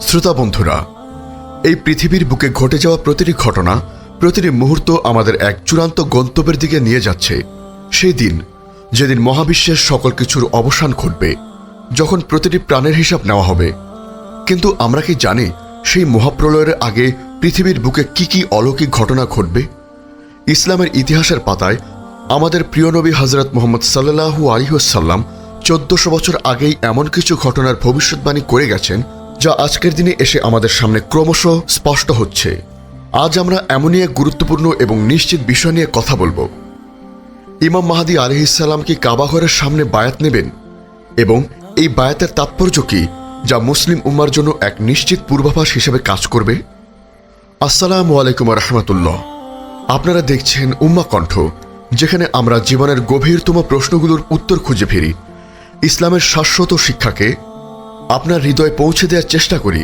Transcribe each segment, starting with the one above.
শ্রোতা বন্ধুরা, এই পৃথিবীর বুকে ঘটে যাওয়া প্রতিটি ঘটনা, প্রতিটি মুহূর্ত আমাদের এক চূড়ান্ত গন্তব্যের দিকে নিয়ে যাচ্ছে। সেই দিন, যেদিন মহাবিশ্বের সকল কিছুর অবসান ঘটবে, যখন প্রতিটি প্রাণের হিসাব নেওয়া হবে। কিন্তু আমরা কি জানি সেই মহাপ্রলয়ের আগে পৃথিবীর বুকে কি কি অলৌকিক ঘটনা ঘটবে? ইসলামের ইতিহাসের পাতায় আমাদের প্রিয় নবী হজরত মোহাম্মদ সাল্লাহু আলিহসাল্লাম চোদ্দশো বছর আগেই এমন কিছু ঘটনার ভবিষ্যৎবাণী করে গেছেন যা আজকের দিনে এসে আমাদের সামনে ক্রমশ স্পষ্ট হচ্ছে। আজ আমরা এমনই এক গুরুত্বপূর্ণ এবং নিশ্চিত বিষয় নিয়ে কথা বলব। ইমাম মাহাদি আলহিসাল্লাম কি কাবাঘরের সামনে বায়াত নেবেন? এবং এই বায়াতের তাৎপর্য কি যা মুসলিম উম্মার জন্য এক নিশ্চিত পূর্বাভাস হিসেবে কাজ করবে? আসসালামু আলাইকুম রহমতুল্লাহ। আপনারা দেখছেন উম্মা কণ্ঠ, যেখানে আমরা জীবনের গভীরতম প্রশ্নগুলোর উত্তর খুঁজে ফিরি। ইসলামের শাশ্বত শিক্ষাকে আপনার হৃদয়ে পৌঁছে দেওয়ার চেষ্টা করি,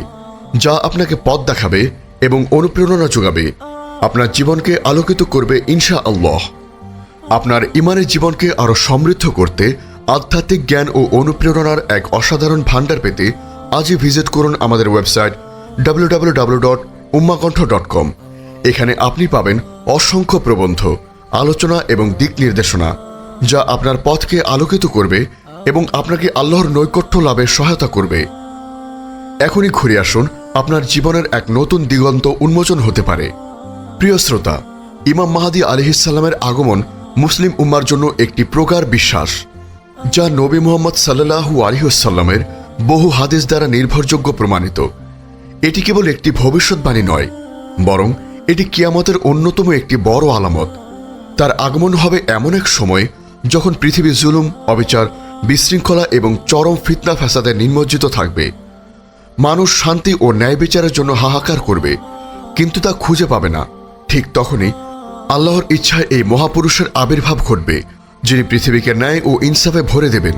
যা আপনাকে পথ দেখাবে এবং অনুপ্রেরণা যোগাবে। আপনার জীবনকে আলোকিত করবে ইনশা আল্লাহ আপনার ইমানের জীবনকে আরও সমৃদ্ধ করতে আধ্যাত্মিক জ্ঞান ও অনুপ্রেরণার এক অসাধারণ ভাণ্ডার পেতে আজই ভিজিট করুন আমাদের ওয়েবসাইট ডাব্লিউ এখানে আপনি পাবেন অসংখ্য প্রবন্ধ, আলোচনা এবং দিক নির্দেশনা, যা আপনার পথকে আলোকিত করবে এবং আপনাকে আল্লাহর নৈকট্য লাভে সহায়তা করবে। এখনই ঘুরে আসুন, আপনার জীবনের এক নতুন দিগন্ত উন্মোচন হতে পারে। প্রিয় শ্রোতা, ইমাম মাহাদি আলহিসাল্লামের আগমন মুসলিম উম্মার জন্য একটি প্রগাঢ় বিশ্বাস, যা নবী মোহাম্মদ সাল্লাহু আলিহসাল্লামের বহু হাদিস দ্বারা নির্ভরযোগ্য প্রমাণিত। এটি কেবল একটি ভবিষ্যৎবাণী নয়, বরং এটি কিয়ামতের অন্যতম একটি বড় আলামত। তার আগমন হবে এমন এক সময় যখন পৃথিবী জুলুম, অবিচার বিশৃঙ্খলা এবং চরম ফিতনা ফ্যাসাদে নিমজ্জিত থাকবে। মানুষ শান্তি ও ন্যায় বিচারের জন্য হাহাকার করবে, কিন্তু তা খুঁজে পাবে না। ঠিক তখনই আল্লাহর ইচ্ছায় এই মহাপুরুষের আবির্ভাব ঘটবে, যিনি পৃথিবীকে ন্যায় ও ইনসাফে ভরে দেবেন।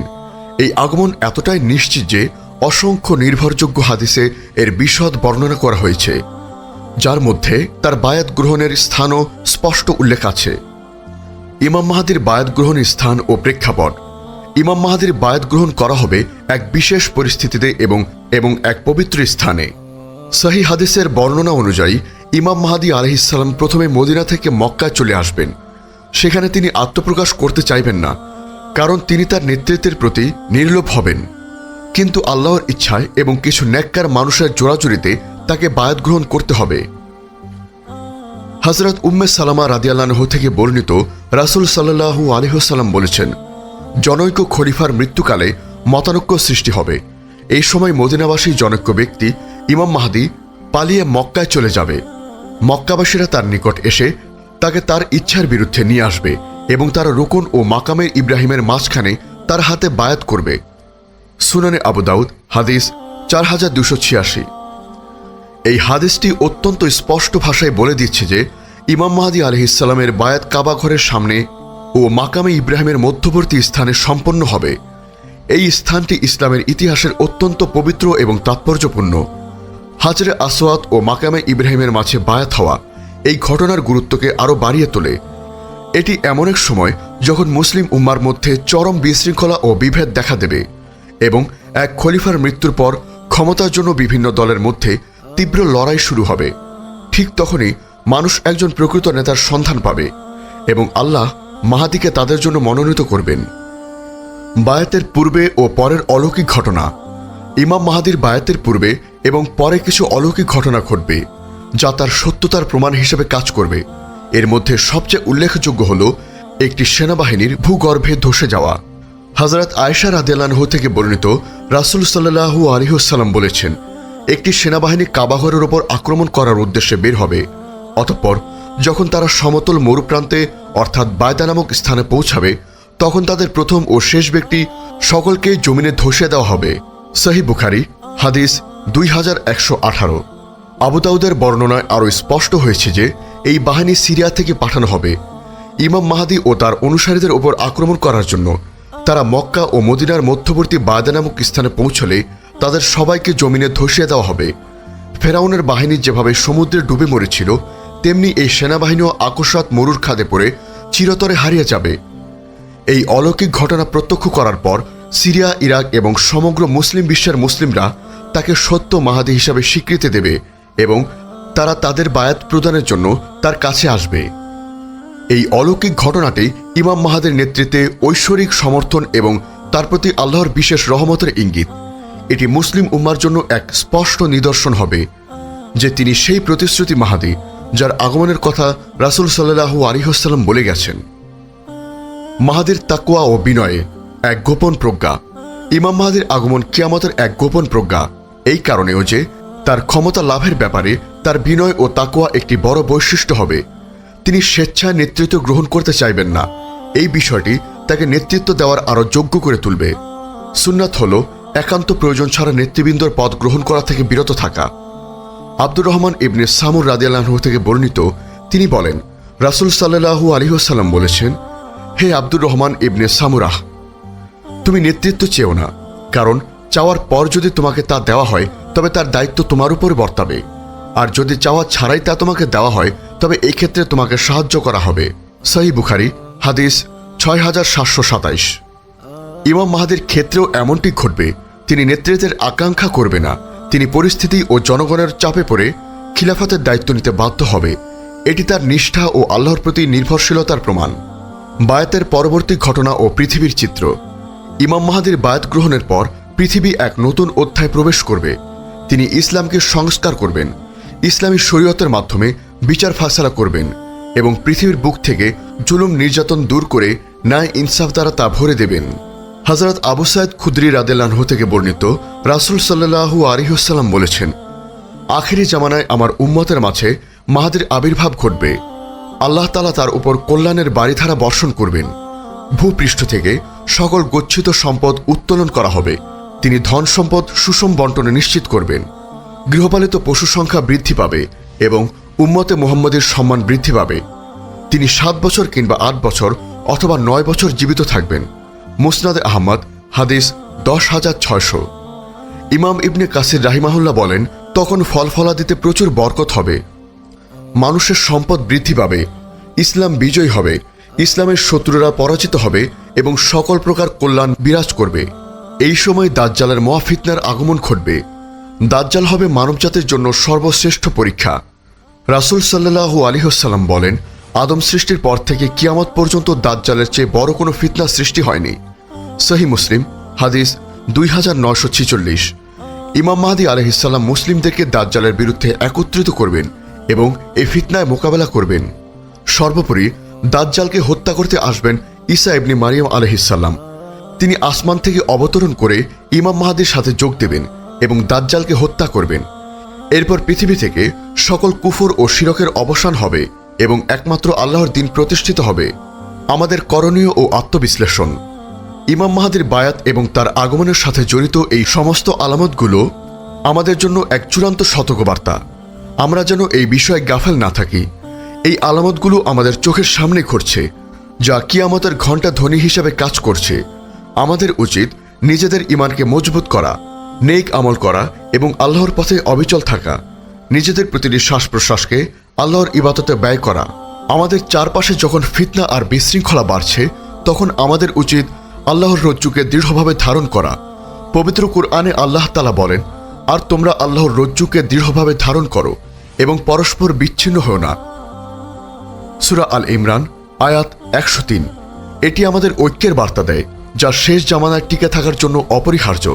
এই আগমন এতটাই নিশ্চিত যে অসংখ্য নির্ভরযোগ্য হাদিসে এর বিশদ বর্ণনা করা হয়েছে, যার মধ্যে তার বায়াত গ্রহণের স্থানও স্পষ্ট উল্লেখ আছে। ইমাম মাহাদির বায়াত গ্রহণের স্থান ও প্রেক্ষাপট ইমাম মাহাদির বায়াত গ্রহণ করা হবে এক বিশেষ পরিস্থিতিতে এবং এবং এক পবিত্র স্থানে। সহি হাদিসের বর্ণনা অনুযায়ী, ইমাম মাহাদি আলহিসাল্লাম প্রথমে মদিনা থেকে মক্কায় চলে আসবেন। সেখানে তিনি আত্মপ্রকাশ করতে চাইবেন না, কারণ তিনি তার নেতৃত্বের প্রতি নির্লোভ হবেন। কিন্তু আল্লাহর ইচ্ছায় এবং কিছু ন্যাক্কার মানুষের জোড়াজুড়িতে তাকে বায়াত গ্রহণ করতে হবে। হজরত উম্মে সালামা রাদিয়াল্লাহ থেকে বর্ণিত রাসুল সাল্লাহু আলহ্লাম বলেছেন জনৈক খলিফার মৃত্যুকালে মতানৈক্য সৃষ্টি হবে। এই সময় মদিনাবাসী জনৈক্য ব্যক্তি ইমাম মাহাদি পালিয়ে মক্কায় চলে যাবে। মক্কাবাসীরা তার নিকট এসে তাকে তার ইচ্ছার বিরুদ্ধে নিয়ে আসবে এবং তারা রুকন ও মাকামের ইব্রাহিমের মাঝখানে তার হাতে বায়াত করবে। সুনানে আবু দাউদ, হাদিস চার হাজার দুশো ছিয়াশি। এই হাদিসটি অত্যন্ত স্পষ্ট ভাষায় বলে দিচ্ছে যে, ইমাম মাহাদি আলহিসাল্লামের বায়াত কাবা ঘরের সামনে ও মাকামে ইব্রাহিমের মধ্যবর্তী স্থানে সম্পন্ন হবে। এই স্থানটি ইসলামের ইতিহাসের অত্যন্ত পবিত্র এবং তাৎপর্যপূর্ণ। হাজরে আসওয়াত ও মাকামে ইব্রাহিমের মাঝে বায়াত হওয়া এই ঘটনার গুরুত্বকে আরও বাড়িয়ে তোলে। এটি এমন এক সময় যখন মুসলিম উম্মার মধ্যে চরম বিশৃঙ্খলা ও বিভেদ দেখা দেবে এবং এক খলিফার মৃত্যুর পর ক্ষমতার জন্য বিভিন্ন দলের মধ্যে তীব্র লড়াই শুরু হবে। ঠিক তখনই মানুষ একজন প্রকৃত নেতার সন্ধান পাবে এবং আল্লাহ মাহাদিকে তাদের জন্য মনোনীত করবেন। বায়াতের পূর্বে ও পরের অলৌকিক ঘটনা। ইমাম মাহাদির বায়াতের পূর্বে এবং পরে কিছু অলৌকিক ঘটনা ঘটবে, যা তার সত্যতার প্রমাণ হিসেবে কাজ করবে। এর মধ্যে সবচেয়ে উল্লেখযোগ্য হল একটি সেনাবাহিনীর ভূগর্ভে ধসে যাওয়া। হজরত আয়সা রাদিয়ালানহু থেকে বর্ণিত রাসুল সাল্লাহু আলিহসাল্লাম বলেছেন, একটি সেনাবাহিনী কাবাঘরের ওপর আক্রমণ করার উদ্দেশ্যে বের হবে, অতঃপর যখন তারা সমতল মরুপ্রান্তে, অর্থাৎ বায়দা নামক স্থানে পৌঁছাবে, তখন তাদের প্রথম ও শেষ ব্যক্তি সকলকেই জমিনে ধসে দেওয়া হবে। সহি বুখারি, হাদিস দুই হাজার একশো আঠারো। আবুদাউদের বর্ণনায় আরও স্পষ্ট হয়েছে যে, এই বাহিনী সিরিয়া থেকে পাঠানো হবে। ইমাম মাহাদি ও তার অনুসারীদের ওপর আক্রমণ করার জন্য। তারা মক্কা ও মদিনার মধ্যবর্তী বায়দা নামক স্থানে পৌঁছলে তাদের সবাইকে জমিনে ধসিয়ে দেওয়া হবে। ফেরাউনের বাহিনী যেভাবে সমুদ্রে ডুবে মরেছিল তেমনি এই সেনাবাহিনীও আকস্মাত মরুর খাদে পড়ে চিরতরে হারিয়ে যাবে। এই অলৌকিক ঘটনা প্রত্যক্ষ করার পর সিরিয়া, ইরাক এবং সমগ্র মুসলিম বিশ্বের মুসলিমরা তাকে সত্য মাহাদি হিসাবে স্বীকৃতি দেবে এবং তারা তাদের বায়াত প্রদানের জন্য তার কাছে আসবে। এই অলৌকিক ঘটনাটি ইমাম মাহাদের নেতৃত্বে ঐশ্বরিক সমর্থন এবং তার প্রতি আল্লাহর বিশেষ রহমতের ইঙ্গিত। এটি মুসলিম উম্মার জন্য এক স্পষ্ট নিদর্শন হবে যে তিনি সেই প্রতিশ্রুতি মাহাদি যার আগমনের কথা রাসুল সাল্লাহু আলিহাস্লাম বলে গেছেন। মাহাদির তাকুয়া ও বিনয়ে এক গোপন প্রজ্ঞা। ইমাম মাহাদির আগমন কিয়ামতের এক গোপন প্রজ্ঞা। এই কারণেও যে তার ক্ষমতা লাভের ব্যাপারে তার বিনয় ও তাকুয়া একটি বড় বৈশিষ্ট্য হবে। তিনি স্বেচ্ছায় নেতৃত্ব গ্রহণ করতে চাইবেন না। এই বিষয়টি তাকে নেতৃত্ব দেওয়ার আরও যোগ্য করে তুলবে। সুন্নাত হল একান্ত প্রয়োজন ছাড়া নেতৃবৃন্দর পদ গ্রহণ করা থেকে বিরত থাকা। আব্দুর রহমান ইবনে সামুর রাদিয়াল্লাহু থেকে বর্ণিত, তিনি বলেন, রাসুল সাল্লাহু আলিহাসাল্লাম বলেছেন, হে আব্দুর রহমান ইবনে সামুরাহ, তুমি নেতৃত্ব চেও না, কারণ চাওয়ার পর যদি তোমাকে তা দেওয়া হয়, তবে তার দায়িত্ব তোমার উপর বর্তাবে। আর যদি চাওয়া ছাড়াই তা তোমাকে দেওয়া হয়, তবে এই ক্ষেত্রে তোমাকে সাহায্য করা হবে। সহি বুখারি, হাদিস ছয় হাজার সাতশো সাতাইশ। ইমাম মাহাদির ক্ষেত্রেও এমনটি ঘটবে, তিনি নেতৃত্বের আকাঙ্ক্ষা করবে না তিনি পরিস্থিতি ও জনগণের চাপে পড়ে খিলাফতের দায়িত্ব নিতে বাধ্য হবে। এটি তার নিষ্ঠা ও আল্লাহর প্রতি নির্ভরশীলতার প্রমাণ। বায়াতের পরবর্তী ঘটনা ও পৃথিবীর চিত্র। ইমাম মাহাদির বায়াত গ্রহণের পর পৃথিবী এক নতুন অধ্যায় প্রবেশ করবে। তিনি ইসলামকে সংস্কার করবেন, ইসলামী শরীয়তের মাধ্যমে বিচার ফাসালা করবেন এবং পৃথিবীর বুক থেকে জুলুম নির্যাতন দূর করে ন্যায় ইনসাফ দ্বারা তা ভরে দেবেন। হজরত আবু সাইদ খুদ্রি রাদেলানহ থেকে বর্ণিত রাসুল সাল্লাহু আলিহাল্লাম বলেছেন, আখেরি জামানায় আমার উম্মতের মাঝে মাহাদের আবির্ভাব ঘটবে। আল্লাহ তালা তার উপর কল্যাণের বাড়িধারা বর্ষণ করবেন। ভূপৃষ্ঠ থেকে সকল গচ্ছিত সম্পদ উত্তোলন করা হবে। তিনি ধন সম্পদ সুষম বন্টনে নিশ্চিত করবেন। গৃহপালিত পশু সংখ্যা বৃদ্ধি পাবে এবং উম্মতে মোহাম্মদের সম্মান বৃদ্ধি পাবে। তিনি সাত বছর কিংবা আট বছর অথবা নয় বছর জীবিত থাকবেন। মুসনাদে আহমদ, হাদিস দশ হাজার ছয়শো। ইমাম ইবনে কাসির রাহিমাহুল্লাহ বলেন, তখন ফল ফলাদিতে প্রচুর বরকত হবে। মানুষের সম্পদ বৃদ্ধি পাবে, ইসলাম বিজয় হবে, ইসলামের শত্রুরা পরাজিত হবে এবং সকল প্রকার কল্যাণ বিরাজ করবে। এই সময় দাজ্জালের মহাফিতনার আগমন ঘটবে। দাজ্জাল হবে মানবজাতির জন্য সর্বশ্রেষ্ঠ পরীক্ষা। রাসুল সাল্লাহু আলিহসাল্লাম বলেন আদম সৃষ্টির পর থেকে কিয়ামত পর্যন্ত দাজ্জালের চেয়ে বড় কোনো ফিতনা সৃষ্টি হয়নি। সহি মুসলিম, হাদিস দুই হাজার নশো ছিচল্লিশ। ইমাম মাহাদি আলহিসাল্লাম মুসলিমদেরকে দাজ্জালের বিরুদ্ধে একত্রিত করবেন এবং এই ফিতনায় মোকাবেলা করবেন। সর্বোপরি দাজ্জালকে হত্যা করতে আসবেন ঈসা ইবনি মারিয়াম আলহিসাল্লাম তিনি আসমান থেকে অবতরণ করে ইমাম মাহাদির সাথে যোগ দেবেন এবং দাজ্জালকে হত্যা করবেন। এরপর পৃথিবী থেকে সকল কুফর ও শিরকের অবসান হবে। এবং একমাত্র আল্লাহর দিন প্রতিষ্ঠিত হবে। আমাদের করণীয় ও আত্মবিশ্লেষণ। ইমাম মাহাদির বায়াত এবং তার আগমনের সাথে জড়িত এই সমস্ত আলামতগুলো আমাদের জন্য এক চূড়ান্ত সতর্কবার্তা। আমরা যেন এই বিষয়ে গাফেল না থাকি। এই আলামতগুলো আমাদের চোখের সামনে ঘটছে যা কিয়ামতের ঘণ্টা ধ্বনি হিসাবে কাজ করছে। আমাদের উচিত নিজেদের ইমানকে মজবুত করা, নেক আমল করা এবং আল্লাহর পথে অবিচল থাকা। নিজেদের প্রতিটি শ্বাস প্রশ্বাসকে আল্লাহর ইবাদতে ব্যয় করা। আমাদের চারপাশে যখন ফিতনা আর বিশৃঙ্খলা বাড়ছে, তখন আমাদের উচিত আল্লাহর রজ্জুকে দৃঢ়ভাবে ধারণ করা। পবিত্র কুরআনে আল্লাহ তালা বলেন, আর তোমরা আল্লাহর রজ্জুকে দৃঢ়ভাবে ধারণ করো এবং পরস্পর বিচ্ছিন্ন হও না। সুরা আল ইমরান, আয়াত একশো তিন। এটি আমাদের ঐক্যের বার্তা দেয়, যা শেষ জামানায় টিকে থাকার জন্য অপরিহার্য।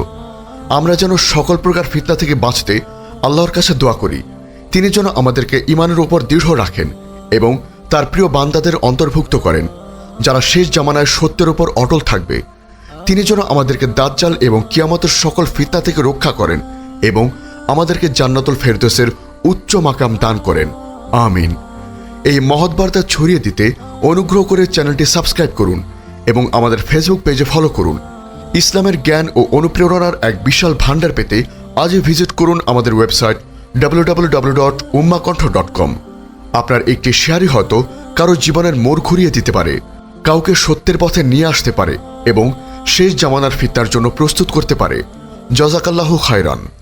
আমরা যেন সকল প্রকার ফিতনা থেকে বাঁচতে আল্লাহর কাছে দোয়া করি। তিনি যেন আমাদেরকে ইমানের ওপর দৃঢ় রাখেন এবং তার প্রিয় বান্দাদের অন্তর্ভুক্ত করেন, যারা শেষ জামানায় সত্যের ওপর অটল থাকবে। তিনি যেন আমাদেরকে দাজ্জাল এবং কিয়ামতের সকল ফিতনা থেকে রক্ষা করেন এবং আমাদেরকে জান্নাতুল ফেরদোসের উচ্চ মাকাম দান করেন। আমিন। এই মহৎ বার্তা ছড়িয়ে দিতে অনুগ্রহ করে চ্যানেলটি সাবস্ক্রাইব করুন এবং আমাদের ফেসবুক পেজে ফলো করুন। ইসলামের জ্ঞান ও অনুপ্রেরণার এক বিশাল ভাণ্ডার পেতে আজই ভিজিট করুন আমাদের ওয়েবসাইট www.ummakantha.com আপনার একটি শেয়ারই হয়তো কারও জীবনের মোড় ঘুরিয়ে দিতে পারে, কাউকে সত্যের পথে নিয়ে আসতে পারে এবং শেষ জামানার ফিতার জন্য প্রস্তুত করতে পারে। জজাকাল্লাহ খায়রান।